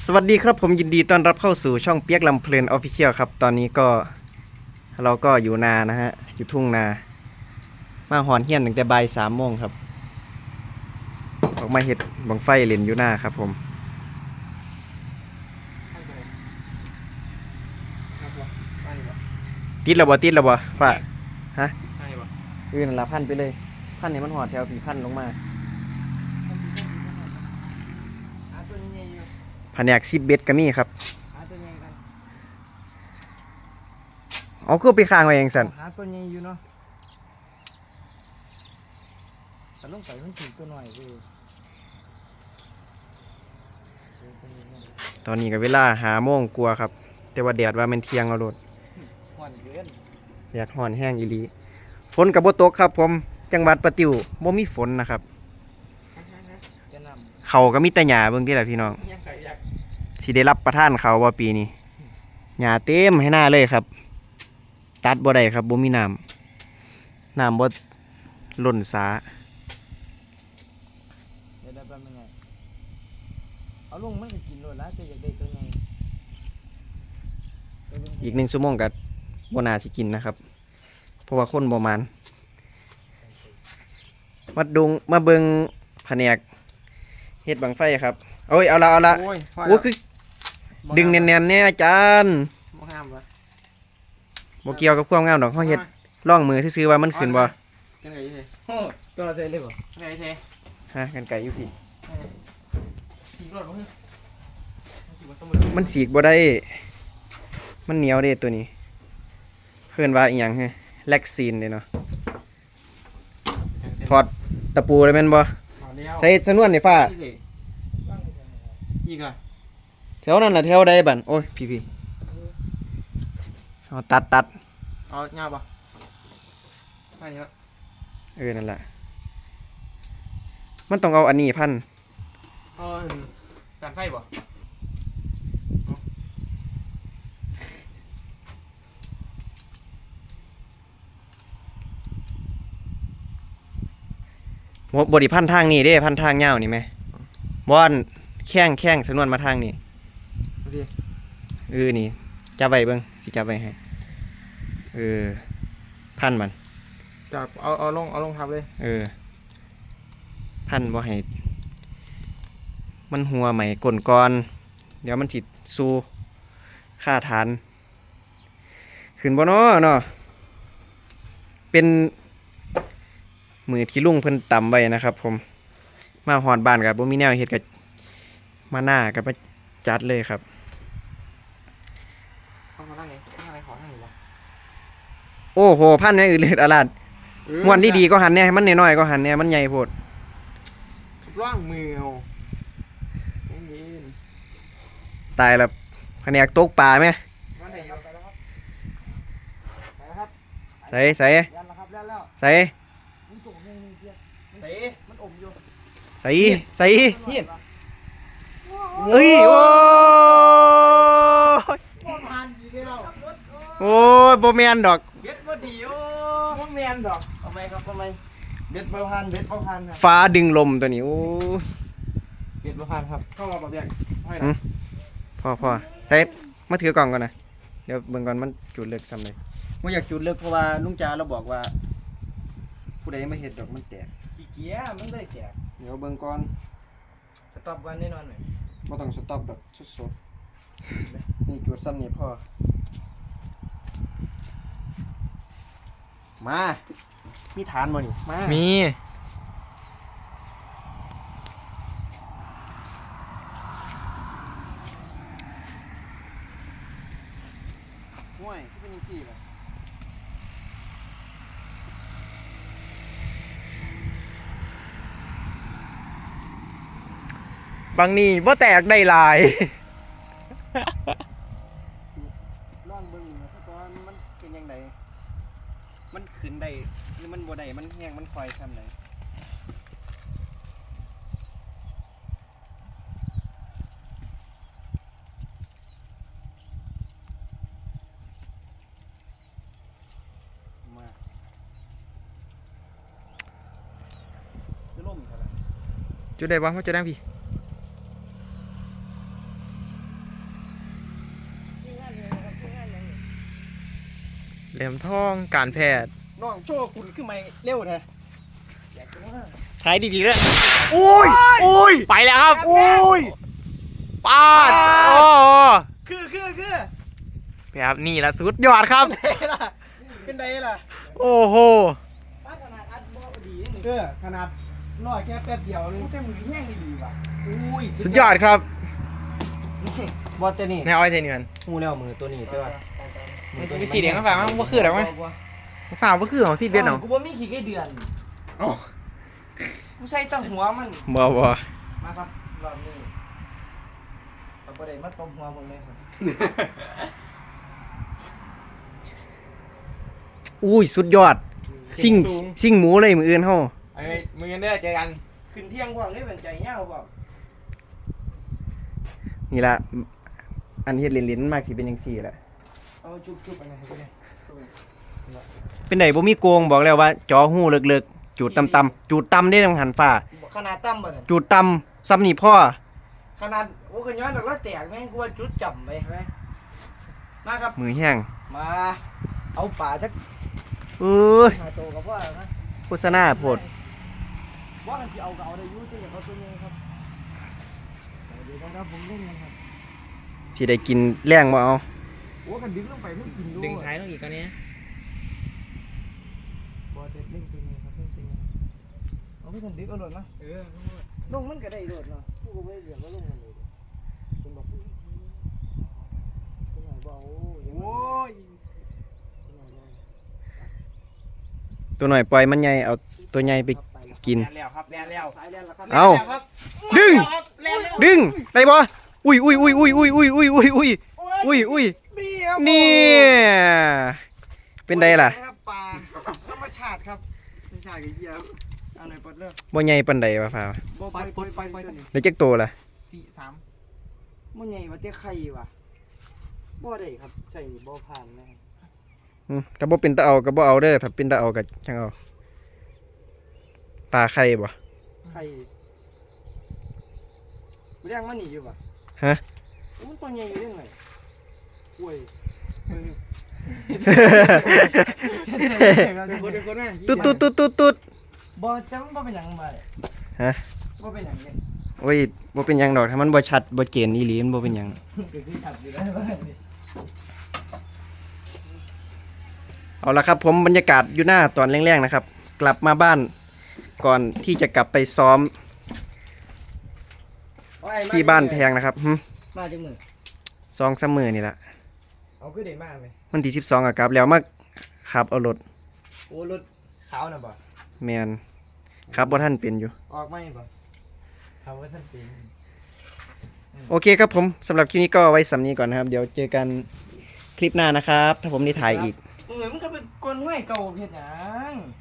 สวัสดีครับผมยินดีต้อนรับเข้าสู่ช่องเปียกลำเพลินออฟฟิเชียลครับ ตอนนี้ก็เราก็อยู่นานะฮะ อยู่ทุ่งนา มาหอนเฮียนตั้งแต่บ่ายสามโมงครับ ออกมาเห็ดบังไฟเล่นอยู่หน้าครับผม ติดระบ่ติดระบ่ป้าฮะเออนั่นละพันไปเลย พันเนี่ยมันหอดแถวผีพันลงมา แผนกซิดเบ็ดก็มีครับหาตัวใหญ่กันเอาคือไปค้างไว้เองสันหาตัวใหญ่อยู่เนาะแต่ลงไปมันถึงตัวหน่อยคือตอนนี้ก็เวลาหาโมงกลัวาครับ แต่ว่าแดดว่ามันเที่ยงเอาโลดหวานเกินแดดห่อนแห้งอีหลีฝนกับบ่ตกครับ ผมจังหวัดประติวบ่มีฝนนะครับ จะนเขาก็มีแต่หญ้าเบิ่งที่ละพี่น้องำยังไก่ยักษ์ สิได้รับประทานเขาวว่าปีนี้หญ้าเต็มให้หน้าเลยครับ ตัดบ่ได้ครับบ่มีน้ำน้ำบ่ล้นสาเดี๋ยวได้แป๊บนึงไงเอาลงมันก็กินโลดแล้วจะอยากได้ตัวใหญ่ไปเบิ่งอีกหนึ่งชั่วโมงก็บ่น่าสิกินนะครับ เพราะว่าคนบ่มานมาดุงมาเบิงแผนกเฮ็ดบังไฟครับโอ้ยเอาละเอาละโอ้ยพโอ้คือ ดึงแน่นๆเนี่ยอาจารย์บ่ห้ามวะบ่เกี่ยวกับความงามดอกเฮาเฮ็ดล่องมือซื่อๆว่ามันขึ้นบ่กันไก่เท่โอ้ตัวเซ่เลยบ่กันไก่เท่ฮะกันไก่อยู่พี่กินรถบ่คือมันสิบ่สมุนมันสีกบ่ได้ มันเหนียวเด้ตัวนี้เพิ่นว่าอีหยังฮะแล็กซีนเด้เนาะถอดตะปูเลยแม่นบ่เอาแล้วใส่ชนวนนี่ฟ้านี่สิอีกอะ แถวนั้นล่ะแถวใดบั่นโอ้ยพี่พี่เอาตัดตัดเอาเงาปะอันนี้วะเออนั่นล่ะมันต้องเอาอันนี้พันเอาการไฟบ่บ่บ่ไดิพันทางนี้เด้พันทางยาวนี่แหมบ่อันแข้งแข้งชนวนมาทางนี้ ดูสิเออนี่จับไว้เบิ่งสิจับไว้ให้เออพันมันจับเอาเอาลงเอาลงทับเลย เออ พันบ่ให้มันหัวใหม่กลนก่อน เดี๋ยวมันสิสู้ค่าฐาน ขึ้นบ่เนาะเนาะเป็นมือที่ลุงเพิ่นตำไว้นะครับ ผม มาหอดบ้านกับบ่มีแนวเฮ็ดกับมาหน้ากับมาจัดเลยครับ เอามาตั้งไหนตั้งไหนขอตั้งไหนวะ โอ้โหพันเนี่ยอื่นเลยอาลาดม่วนดีๆก็หันเนี่ยให้มันน้อยๆก็หันเนี่ยมันใหญ่โพดร่างมือเอาเย็นตายแล้วแผนกตกปลาไหมมาไหนเอาไปแล้วครับไปแล้วครับใส่ใส่ยันแล้วครับยันแล้วใส่มันจุ่มยังมีเพียใส่มันอมอยู่ใส่ใส่เฮียเอ้ยโอ้ยบ่ผ่านดีแล้วโอ้ยโบแมนดอกเบ็ ดบ่ดีโอ้บ่แม่นดอกเอาไหมครับเอาไหมเบ็ดบ่ผ่านเบ็ดบ่ผ่านครับฟ้าดึงลมตัวนี้โอ้ยเบ็ดบ่ผ่านครับเข้ามาบ่เบียกให้อืนะมพ่อพ่อใส่มาถือกล่องก่อนนะเดี๋ยวเบิ่งก่อนมันจุดเลิกซ้ำเลยว่าอยากจุดเลิกเพราะว่าลุงจาเราบอกว่า ผู้ใดมาเห็ดดอกมันแตกขี้เกียจมันได้แก่เดี๋ยวเบิ่งก่อนสต็อปกันแน่นอนเลยบ่ต้องสต็อปแบบสดๆนี่จุดซ้ำนี่พ่อ มา มีฐานบ่นี่มามีห่วยที่เป็นยังซี่ล่ะบางนี่ว่าแตกได้หลาย บ่ได้มันแห้งมันคอยซ้ำไหนจะล่มเท่าไหร่จุดใดวะมันจะได้งพี่เหลี่ยมทองการแพทย์ น้องโชว์คุณขึ้นมาเร็วแท้อยากจะว่าถ่ายดีๆเลยโอ้ยโอ้ยไปแล้วครับโอ้ยปาดโอ้คือคือคือครับนี่ละสุดยอดครับเป็นไงล่ะเป็นไงล่ะโอ้โหป้าขนาดอัดบ่ดีนี่เออขนาดรอดแค่แป๊บเดียวนึกูงแต่มือแห้งดีว่ะอุ้ยสุดยอดครับนี่บอสตัวนี้แนวไอ้เทนเงินหูแล้วมือตัวนี้ใช่ป่ะมันมีสีแดงข้างฝามั้งว่าคืออะไรมั้ งฝาว่าคือของซีเบียนเหรอกูบ่มีขี้ไก่เดือนกูใช้ตั้งหัวมัน บ่บ่มาครับรอบนี้เอาประเด็นมาตบหัวผมเลยครับอุ้ยสุดยอด ซิ่งซิ่งหมูเลยมืออื่นเฮาไอ้มือกันเด้อเจอกันขึ้นเที่ยงพวกนี้เป็นใจเงาพวกนี่ล่ะอันเฮ็ดลิ้นๆมากสิเป็นจังซี่แหละเอาจุ๊บจุ๊บไปไหนไปเลย เป็นไดบ่มีโกงบอกแล้วว่าจอหูเลิกๆจูดต่ำๆจูดต่ำได้ทางหันฟ้า ขนาดตั้มบ่เนี่ยจูดต่ำซ้ำนี่พ่อขนาดโอ้ขย้อนดอกละแตกแม่งกูว่าจุดจำไปไหมมาครับมือแห้งมาเอาป่าจักเอ้ยหาโตกับพ่อนะโฆษณาโพดว่ากันที่เอาก็เอาได้อยุ่ที่เขาตัวนี้ครับเดี๋ยวนะครับผมเล่นกันครับสิได้กินแรงบ่เอาโอ้กันดึงลงไปไม่กินด้วยดึงท้ายต้องอีกกันนี้บอ เด็ดเล่นตัวนี้ครับเล่นตัวนี้เอาไปกันดึงเอาโดดมาเออลงมันก็ได้โดดเนาะกูก็ไม่ได้เรียนว่าลงมันเลยคุณบอกคุณหน่อยบอกโอ้ยตัวหน่อยปล่อยมันใหญ่เอาตัวใหญ่ไปกิน แลนแล้วครับแลนแล้วสายเรียนแล้วครับเอาครับดึงแลนแล้วดึงได้บ่อุ้ยอุ้ยอุ้ยอุ้ยอุ้ยอุ้ยอุ้ยอุ้ยอุ้ยอุ้ยอุ้ยดีครับนี่เป็นไดล่ะาติกี่เยี่ยมเอาหน่อยปลดเลิกบ่ใหญ่ปานใดวะฟ้าบ่ไปไปไปไปตัวนี้ได้จักโตล่ะสี่สามมันใหญ่ว่าเจ้าไข่ว่ะบ่ได้ครับใช่บ่ผ่านนะครับอืมก็บ่เป็นตาเอาก็บ่เอาเด้อถ้าเป็นตาเอาก็จังเอาปลาไข่บ่ไข่เรียกมันหนีอยู่ป่ะฮะโอ้มันตัวใหญ่อยู่ยังไงอุ้ยเออ คนเป็นคนแม่ตุ๊ดตุ๊ดตุ๊ดตุ๊ดตุ๊ดบ่แต่มันบ่เป็นหยังบ่ฮะบ่เป็นหยังเนี่ยโอ้ยบ่เป็นหยังดอกถ้ามันบ่ชัดบ่เจนอีหลีมันบ่เป็นหยังก็คือชัดอยู่แล้วว่าเอาละครับผมบรรยากาศอยู่หน้าตอนแรงๆนะครับ กลับมาบ้านก่อนที่จะกลับไปซ้อมโอ้ยมที่บ้านแพงนะครับหึมาจังมือซองซ้ำมือนี่ละเอาคือได้มากเลยวันที่12อะกลับแล้วมา ขับเอารถโอ้รถขาวน่ะบ่แมนครับบ่ท่านเป็นอยู่ ออกไหมบ่ทำว่าท่านเป็นโอเคครับผมสำหรับคลิปนี้ก็ไว้สำนี้ก่อนนะครับ เดี๋ยวเจอกันคลิปหน้านะครับ ถ้าผมได้ถ่ายอีก เหมือนมันก็เป็นกลห้วยเก่าเฮ็ดหยัง